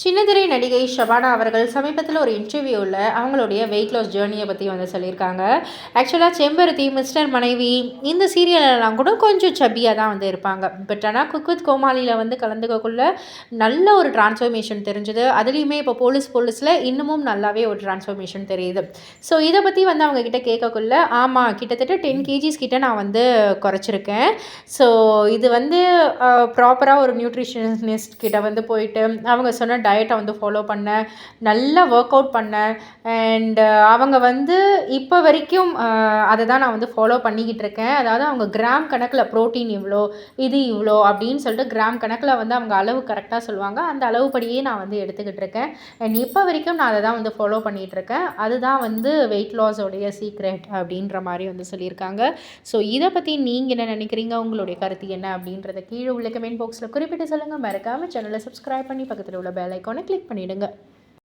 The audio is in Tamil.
சின்னதிரை நடிகை ஷபானா அவர்கள் சமீபத்தில் ஒரு இன்டர்வியூவில் அவங்களுடைய வெயிட் லாஸ் ஜேர்னியை பற்றி வந்து சொல்லியிருக்காங்க. ஆக்சுவலாக செம்பருத்தி மிஸ்டர் மனைவி இந்த சீரியலெல்லாம் கூட கொஞ்சம் சப்பியாக தான் வந்து இருப்பாங்க. பட் ஆனால் குக் வித் கோமாளியில் வந்து கலந்துக்கக்குள்ள நல்ல ஒரு டிரான்ஸ்ஃபர்மேஷன் தெரிஞ்சுது. அதுலேயுமே இப்போ போலீஸ் போலீஸில் இன்னமும் நல்லாவே ஒரு டிரான்ஸ்ஃபர்மேஷன் தெரியுது. ஸோ இதை பற்றி வந்து அவங்க கிட்ட கேட்கக்குள்ள ஆமாம் கிட்டத்தட்ட டென் கேஜிஸ் கிட்ட நான் வந்து குறைச்சிருக்கேன். ஸோ இது வந்து ப்ராப்பராக ஒரு நியூட்ரிஷனிஸ்ட் கிட்ட வந்து போயிட்டு அவங்க சொன்ன டயட்டை வந்து ஃபாலோ பண்ணேன் நல்லா ஒர்க் அவுட் பண்ணேன் அண்ட் அவங்க வந்து இப்போ வரைக்கும் அதை தான் நான் வந்து ஃபாலோ பண்ணிக்கிட்டு இருக்கேன். அதாவது அவங்க கிராம் கணக்கில் ப்ரோட்டீன் இவ்வளோ இது இவ்வளோ அப்படின்னு சொல்லிட்டு கிராம் கணக்கில் வந்து அவங்க அளவு கரெக்டாக சொல்லுவாங்க. அந்த அளவுப்படியே நான் வந்து எடுத்துக்கிட்டு இருக்கேன். அண்ட் இப்போ வரைக்கும் நான் அதை தான் வந்து ஃபாலோ பண்ணிகிட்டு இருக்கேன். அதுதான் வந்து வெயிட் லாஸோடைய சீக்ரெட் அப்படின்ற மாதிரி வந்து சொல்லியிருக்காங்க. ஸோ இதை பற்றி நீங்கள் என்ன நினைக்கிறீங்க? உங்களுடைய கருத்து என்ன அப்படின்றத கீழே உள்ள கமெண்ட் பாக்ஸில் குறிப்பிட்டு சொல்லுங்கள் மறக்காமல் சேனலை சப்ஸ்கிரைப் பண்ணி பக்கத்தில் உள்ள பெல் ஐக்கானை கிளிக் பண்ணிவிடுங்க